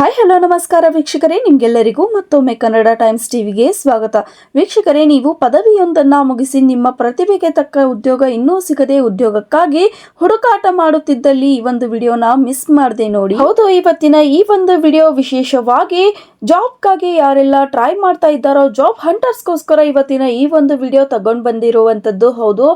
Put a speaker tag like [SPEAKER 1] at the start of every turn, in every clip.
[SPEAKER 1] Hi hello ನಮಸ್ಕಾರ ವೀಕ್ಷಕರೇ, ನಿಮ್ಗೆಲ್ಲರಿಗೂ ಮತ್ತೊಮ್ಮೆ ಕನ್ನಡ ಟೈಮ್ಸ್ ಟಿವಿಗೆ ಸ್ವಾಗತ. ವೀಕ್ಷಕರೇ, ನೀವು ಪದವಿಯೊಂದನ್ನ ಮುಗಿಸಿ ನಿಮ್ಮ ಪ್ರತಿಭೆಗೆ ತಕ್ಕ ಉದ್ಯೋಗ ಇನ್ನೂ ಸಿಗದೆ ಉದ್ಯೋಗಕ್ಕಾಗಿ ಹುಡುಕಾಟ ಮಾಡುತ್ತಿದ್ದಲ್ಲಿ ಈ ಒಂದು ವಿಡಿಯೋನ ಮಿಸ್ ಮಾಡದೆ ನೋಡಿ. ಹೌದು, ಇವತ್ತಿನ ಈ ಒಂದು ವಿಡಿಯೋ ವಿಶೇಷವಾಗಿ ಜಾಬ್ಗಾಗಿ ಯಾರೆಲ್ಲ ಟ್ರೈ ಮಾಡ್ತಾ ಇದ್ದಾರೋ, ಜಾಬ್ ಹಂಟರ್ಸ್ಗೋಸ್ಕರ ಇವತ್ತಿನ ಈ ಒಂದು ವಿಡಿಯೋ ತಗೊಂಡು ಬಂದಿರುವಂಥದ್ದು ಹೌದು.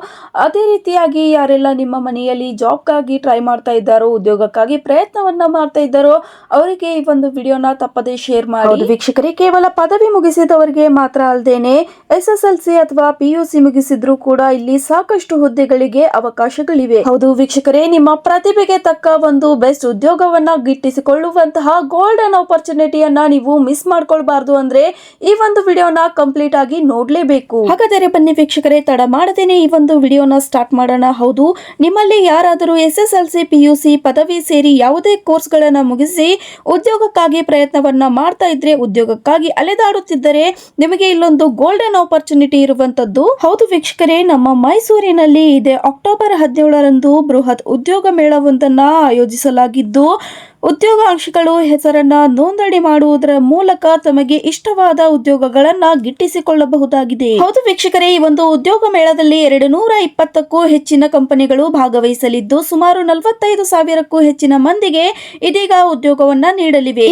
[SPEAKER 1] ಅದೇ ರೀತಿಯಾಗಿ ಯಾರೆಲ್ಲ ನಿಮ್ಮ ಮನೆಯಲ್ಲಿ ಜಾಬ್ಗಾಗಿ ಟ್ರೈ ಮಾಡ್ತಾ ಇದ್ದಾರೋ, ಉದ್ಯೋಗಕ್ಕಾಗಿ ಪ್ರಯತ್ನವನ್ನ ಮಾಡ್ತಾ ಇದ್ದಾರೋ, ಅವರಿಗೆ ಈ ಒಂದು ವಿಡಿಯೋನ ತಪ್ಪದೆ ಶೇರ್ ಮಾಡಿ. ವೀಕ್ಷಕರೇ, ಕೇವಲ ಪದವಿ ಮುಗಿಸಿದವರಿಗೆ ಮಾತ್ರ ಅಲ್ಲದೇನೆ ಎಸ್ ಎಸ್ ಎಲ್ ಸಿ ಅಥವಾ ಪಿಯುಸಿ ಮುಗಿಸಿದ್ರು ಕೂಡ ಇಲ್ಲಿ ಸಾಕಷ್ಟು ಹುದ್ದೆಗಳಿಗೆ ಅವಕಾಶಗಳಿವೆ. ಹೌದು, ವೀಕ್ಷಕರೇ, ನಿಮ್ಮ ಪ್ರತಿಭೆಗೆ ತಕ್ಕ ಒಂದು ಬೆಸ್ಟ್ ಉದ್ಯೋಗವನ್ನ ಗಿಟ್ಟಿಸಿಕೊಳ್ಳುವಂತಹ ಗೋಲ್ಡನ್ ಆಪರ್ಚುನಿಟಿಯನ್ನ ನೀವು ಮಿಸ್ ಮಾಡ್ಕೊಳ್ಬಾರ್ದು ಅಂದ್ರೆ ಈ ಒಂದು ವಿಡಿಯೋನ ಕಂಪ್ಲೀಟ್ ಆಗಿ ನೋಡ್ಲೇಬೇಕು. ಹಾಗಾದರೆ ಬನ್ನಿ ವೀಕ್ಷಕರೇ, ತಡ ಮಾಡದೇನೆ ಈ ಒಂದು ವಿಡಿಯೋನ ಸ್ಟಾರ್ಟ್ ಮಾಡೋಣ. ಹೌದು, ನಿಮ್ಮಲ್ಲಿ ಯಾರಾದರೂ S S L C P U C ಪದವಿ ಸೇರಿ ಯಾವುದೇ ಕೋರ್ಸ್ಗಳನ್ನ ಮುಗಿಸಿ ಉದ್ಯೋಗಕ್ಕಾಗಿ ಪ್ರಯತ್ನವನ್ನ ಮಾಡ್ತಾ ಇದ್ರೆ ಉದ್ಯೋಗಕ್ಕಾಗಿ ಅಲೆದಾಡುತ್ತಿದ್ದರೆ ನಿಮಗೆ ಇಲ್ಲೊಂದು ಗೋಲ್ಡನ್ ಆಪರ್ಚುನಿಟಿ ಇರುವಂತದ್ದು. ಹೌದು ವೀಕ್ಷಕರೇ, ನಮ್ಮ ಮೈಸೂರಿನಲ್ಲಿ ಇದೆ ಅಕ್ಟೋಬರ್ ಹದಿನೇಳರಂದು ಬೃಹತ್ ಉದ್ಯೋಗ ಮೇಳವೊಂದನ್ನ ಆಯೋಜಿಸಲಾಗಿದ್ದು, ಉದ್ಯೋಗಾಂಶಿಗಳು ಹೆಸರನ್ನ ನೋಂದಣಿ ಮಾಡುವುದರ ಮೂಲಕ ತಮಗೆ ಇಷ್ಟವಾದ ಉದ್ಯೋಗಗಳನ್ನ ಗಿಟ್ಟಿಸಿಕೊಳ್ಳಬಹುದಾಗಿದೆ. ಹೌದು ವೀಕ್ಷಕರೇ, ಈ ಒಂದು ಉದ್ಯೋಗ ಮೇಳದಲ್ಲಿ ಎರಡು ನೂರ ಇಪ್ಪತ್ತಕ್ಕೂ ಹೆಚ್ಚಿನ ಕಂಪನಿಗಳು ಭಾಗವಹಿಸಲಿದ್ದು, ಸುಮಾರು ನಲವತ್ತೈದು ಸಾವಿರಕ್ಕೂ ಹೆಚ್ಚಿನ ಮಂದಿಗೆ ಇದೀಗ ಉದ್ಯೋಗವನ್ನ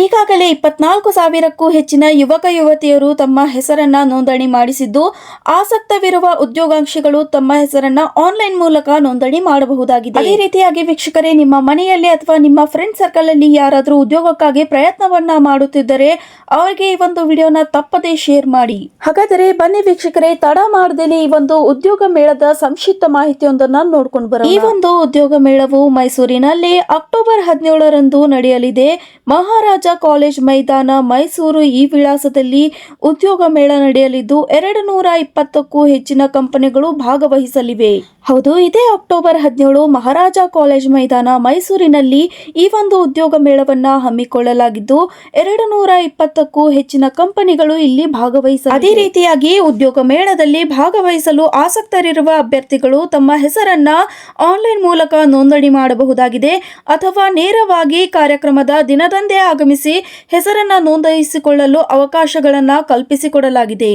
[SPEAKER 1] ಈಗಾಗಲೇ ಇಪ್ಪತ್ನಾಲ್ಕು ಸಾವಿರಕ್ಕೂ ಹೆಚ್ಚಿನ ಯುವಕ ಯುವತಿಯರು ತಮ್ಮ ಹೆಸರನ್ನ ನೋಂದಣಿ ಮಾಡಿಸಿದ್ದು, ಆಸಕ್ತವಿರುವ ಉದ್ಯೋಗಾಂಕ್ಷಿಗಳು ತಮ್ಮ ಹೆಸರನ್ನ ಆನ್ಲೈನ್ ಮೂಲಕ ನೋಂದಣಿ ಮಾಡಬಹುದಾಗಿದೆ. ಅದೇ ರೀತಿಯಾಗಿ ವೀಕ್ಷಕರೇ, ನಿಮ್ಮ ಮನೆಯಲ್ಲಿ ಅಥವಾ ನಿಮ್ಮ ಫ್ರೆಂಡ್ ಸರ್ಕಲ್ ಅಲ್ಲಿ ಯಾರಾದರೂ ಉದ್ಯೋಗಕ್ಕಾಗಿ ಪ್ರಯತ್ನವನ್ನ ಮಾಡುತ್ತಿದ್ದರೆ ಅವರಿಗೆ ಈ ಒಂದು ವಿಡಿಯೋನ ತಪ್ಪದೇ ಶೇರ್ ಮಾಡಿ. ಹಾಗಾದರೆ ಬನ್ನಿ ವೀಕ್ಷಕರೇ, ತಡ ಮಾಡದೇನೆ ಈ ಒಂದು ಉದ್ಯೋಗ ಮೇಳದ ಸಂಕ್ಷಿಪ್ತ ಮಾಹಿತಿಯೊಂದನ್ನ ನೋಡ್ಕೊಂಡು ಬರೋಣ. ಈ ಒಂದು ಉದ್ಯೋಗ ಮೇಳವು ಮೈಸೂರಿನಲ್ಲಿ ಅಕ್ಟೋಬರ್ ಹದಿನೇಳರಂದು ನಡೆಯಲಿದೆ. ಮಹಾರಾಜ ಕಾಲೇಜ್ ಮೈದಾನ ಮೈಸೂರು ಈ ವಿಳಾಸದಲ್ಲಿ ಉದ್ಯೋಗ ಮೇಳ ನಡೆಯಲಿದ್ದು ಎರಡು ನೂರ ಇಪ್ಪತ್ತಕ್ಕೂ ಹೆಚ್ಚಿನ ಕಂಪನಿಗಳು ಭಾಗವಹಿಸಲಿವೆ. ಹೌದು, ಇದೇ ಅಕ್ಟೋಬರ್ ಹದಿನೇಳು ಮಹಾರಾಜ ಕಾಲೇಜ್ ಮೈದಾನ ಮೈಸೂರಿನಲ್ಲಿ ಈ ಒಂದು ಉದ್ಯೋಗ ಮೇಳವನ್ನ ಹಮ್ಮಿಕೊಳ್ಳಲಾಗಿದ್ದು, ಎರಡು ನೂರ ಇಪ್ಪತ್ತಕ್ಕೂ ಹೆಚ್ಚಿನ ಕಂಪನಿಗಳು ಇಲ್ಲಿ ಭಾಗವಹಿಸ ಅದೇ ರೀತಿಯಾಗಿ ಉದ್ಯೋಗ ಮೇಳದಲ್ಲಿ ಭಾಗವಹಿಸಲು ಆಸಕ್ತರಿರುವ ಅಭ್ಯರ್ಥಿಗಳು ತಮ್ಮ ಹೆಸರನ್ನ ಆನ್ಲೈನ್ ಮೂಲಕ ನೋಂದಣಿ ಮಾಡಬಹುದಾಗಿದೆ ಅಥವಾ ನೇರವಾಗಿ ಕಾರ್ಯಕ್ರಮದ ದಿನದಂದೇ ಆಗಮಿಸಿ ಹೆಸರನ್ನ ನೋಂದಾಯಿಸಿಕೊಳ್ಳಲು ಅವಕಾಶಗಳನ್ನು ಕಲ್ಪಿಸಿಕೊಡಲಾಗಿದೆ.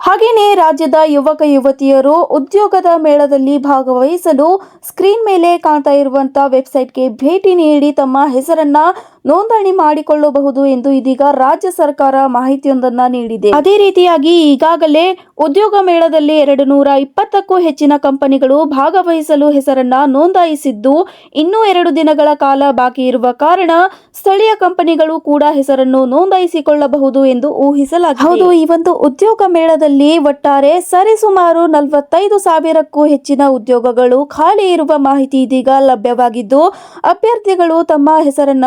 [SPEAKER 1] ಹಾಗೆಯೇ ರಾಜ್ಯದ ಯುವಕ ಯುವತಿಯರು ಉದ್ಯೋಗದ ಮೇಳದಲ್ಲಿ ಭಾಗವಹಿಸಲು ಸ್ಕ್ರೀನ್ ಮೇಲೆ ಕಾಣ್ತಾ ಇರುವಂತಹ ವೆಬ್ಸೈಟ್ಗೆ ಭೇಟಿ ನೀಡಿ ತಮ್ಮ ಹೆಸರನ್ನ ನೋಂದಣಿ ಮಾಡಿಕೊಳ್ಳಬಹುದು ಎಂದು ಇದೀಗ ರಾಜ್ಯ ಸರ್ಕಾರ ಮಾಹಿತಿಯೊಂದನ್ನ ನೀಡಿದೆ. ಅದೇ ರೀತಿಯಾಗಿ ಈಗಾಗಲೇ ಉದ್ಯೋಗ ಮೇಳದಲ್ಲಿ ಎರಡು ನೂರ ಇಪ್ಪತ್ತಕ್ಕೂ ಹೆಚ್ಚಿನ ಕಂಪನಿಗಳು ಭಾಗವಹಿಸಲು ಹೆಸರನ್ನ ನೋಂದಾಯಿಸಿದ್ದು ಇನ್ನೂ ಎರಡು ದಿನಗಳ ಕಾಲ ಬಾಕಿ ಇರುವ ಕಾರಣ ಸ್ಥಳೀಯ ಕಂಪನಿಗಳು ಕೂಡ ಹೆಸರನ್ನು ನೋಂದಾಯಿಸಿಕೊಳ್ಳಬಹುದು ಎಂದು ಊಹಿಸಲಾಗಿದೆ. ಹೌದು ಈ ಒಂದು ಉದ್ಯೋಗ ಮೇಳದಲ್ಲಿ ಒಟ್ಟಾರೆ ಸರಿಸುಮಾರು ನಲವತ್ತೈದು ಸಾವಿರಕ್ಕೂ ಹೆಚ್ಚಿನ ಉದ್ಯೋಗಗಳು ಖಾಲಿ ಇರುವ ಮಾಹಿತಿ ಇದೀಗ ಲಭ್ಯವಾಗಿದ್ದು ಅಭ್ಯರ್ಥಿಗಳು ತಮ್ಮ ಹೆಸರನ್ನ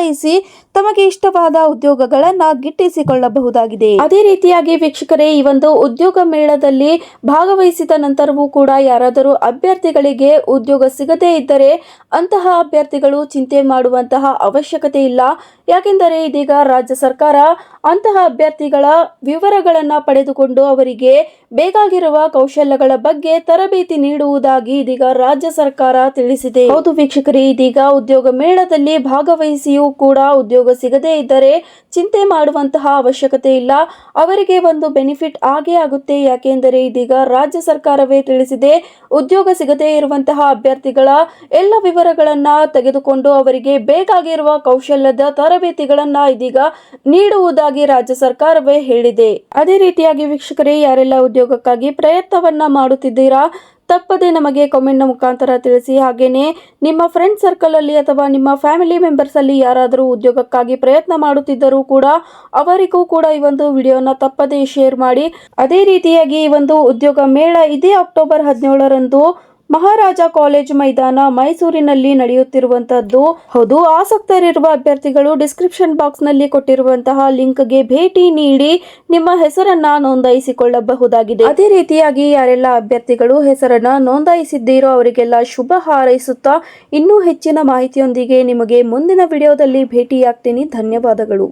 [SPEAKER 1] ನೋಂದಾಯಿಸಿ ತಮಗೆ ಇಷ್ಟವಾದ ಉದ್ಯೋಗಗಳನ್ನ ಗಿಟ್ಟಿಸಿಕೊಳ್ಳಬಹುದಾಗಿದೆ. ಅದೇ ರೀತಿಯಾಗಿ ವೀಕ್ಷಕರೇ, ಈ ಒಂದು ಉದ್ಯೋಗ ಮೇಳದಲ್ಲಿ ಭಾಗವಹಿಸಿದ ನಂತರವೂ ಕೂಡ ಯಾರಾದರೂ ಅಭ್ಯರ್ಥಿಗಳಿಗೆ ಉದ್ಯೋಗ ಸಿಗದೇ ಇದ್ದರೆ ಅಂತಹ ಅಭ್ಯರ್ಥಿಗಳು ಚಿಂತೆ ಮಾಡುವಂತಹ ಅವಶ್ಯಕತೆ ಇಲ್ಲ. ಯಾಕೆಂದರೆ ಇದೀಗ ರಾಜ್ಯ ಸರ್ಕಾರ ಅಂತಹ ಅಭ್ಯರ್ಥಿಗಳ ವಿವರಗಳನ್ನು ಪಡೆದುಕೊಂಡು ಅವರಿಗೆ ಬೇಕಾಗಿರುವ ಕೌಶಲ್ಯಗಳ ಬಗ್ಗೆ ತರಬೇತಿ ನೀಡುವುದಾಗಿ ಇದೀಗ ರಾಜ್ಯ ಸರ್ಕಾರ ತಿಳಿಸಿದೆ. ಹೌದು ವೀಕ್ಷಕರೇ, ಇದೀಗ ಉದ್ಯೋಗ ಮೇಳದಲ್ಲಿ ಭಾಗವಹಿಸಿಯೂ ಕೂಡ ಉದ್ಯೋಗ ಸಿಗದೇ ಇದ್ದರೆ ಚಿಂತೆ ಮಾಡುವಂತಹ ಅವಶ್ಯಕತೆ ಇಲ್ಲ. ಅವರಿಗೆ ಒಂದು ಬೆನಿಫಿಟ್ ಆಗೇ ಆಗುತ್ತೆ. ಯಾಕೆಂದರೆ ಇದೀಗ ರಾಜ್ಯ ಸರ್ಕಾರವೇ ತಿಳಿಸಿದೆ, ಉದ್ಯೋಗ ಸಿಗದೇ ಇರುವಂತಹ ಅಭ್ಯರ್ಥಿಗಳ ಎಲ್ಲ ವಿವರಗಳನ್ನು ತೆಗೆದುಕೊಂಡು ಅವರಿಗೆ ಬೇಕಾಗಿರುವ ಕೌಶಲ್ಯದ ತರಬೇತಿಗಳನ್ನ ಇದೀಗ ನೀಡುವುದಾಗಿ ರಾಜ್ಯ ಸರ್ಕಾರವೇ ಹೇಳಿದೆ. ಅದೇ ರೀತಿಯಾಗಿ ವೀಕ್ಷಕರೇ, ಯಾರೆಲ್ಲ ಉದ್ಯೋಗಕ್ಕಾಗಿ ಪ್ರಯತ್ನವನ್ನ ಮಾಡುತ್ತಿದ್ದೀರಾ, ತಪ್ಪದೆ ನಮಗೆ ಕಾಮೆಂಟ್ನ ಮುಖಾಂತರ ತಿಳಿಸಿ. ಹಾಗೇನೆ ನಿಮ್ಮ ಫ್ರೆಂಡ್ ಸರ್ಕಲ್ ಅಲ್ಲಿ ಅಥವಾ ನಿಮ್ಮ ಫ್ಯಾಮಿಲಿ ಮೆಂಬರ್ಸ್ ಅಲ್ಲಿ ಯಾರಾದರೂ ಉದ್ಯೋಗಕ್ಕಾಗಿ ಪ್ರಯತ್ನ ಮಾಡುತ್ತಿದ್ದರೂ ಕೂಡ ಅವರಿಗೂ ಕೂಡ ಈ ಒಂದು ವಿಡಿಯೋನ ತಪ್ಪದೆ ಶೇರ್ ಮಾಡಿ. ಅದೇ ರೀತಿಯಾಗಿ ಈ ಒಂದು ಉದ್ಯೋಗ ಮೇಳ ಇದೇ ಅಕ್ಟೋಬರ್ ಹದಿನೇಳರಂದು ಮಹಾರಾಜ ಕಾಲೇಜ್ ಮೈದಾನ ಮೈಸೂರಿನಲ್ಲಿ ನಡೆಯುತ್ತಿರುವಂತದ್ದು ಹೌದು, ಆಸಕ್ತರಿರುವ ಅಭ್ಯರ್ಥಿಗಳು ಡಿಸ್ಕ್ರಿಪ್ಷನ್ ಬಾಕ್ಸ್ನಲ್ಲಿ ಕೊಟ್ಟಿರುವಂತಹ ಲಿಂಕ್ಗೆ ಭೇಟಿ ನೀಡಿ ನಿಮ್ಮ ಹೆಸರನ್ನ ನೋಂದಾಯಿಸಿಕೊಳ್ಳಬಹುದಾಗಿದೆ. ಅದೇ ರೀತಿಯಾಗಿ ಯಾರೆಲ್ಲ ಅಭ್ಯರ್ಥಿಗಳು ಹೆಸರನ್ನ ನೋಂದಾಯಿಸಿದ್ದೀರೋ ಅವರಿಗೆಲ್ಲ ಶುಭ ಹಾರೈಸುತ್ತಾ ಇನ್ನೂ ಹೆಚ್ಚಿನ ಮಾಹಿತಿಯೊಂದಿಗೆ ನಿಮಗೆ ಮುಂದಿನ ವಿಡಿಯೋದಲ್ಲಿ ಭೇಟಿಯಾಗ್ತೀನಿ. ಧನ್ಯವಾದಗಳು.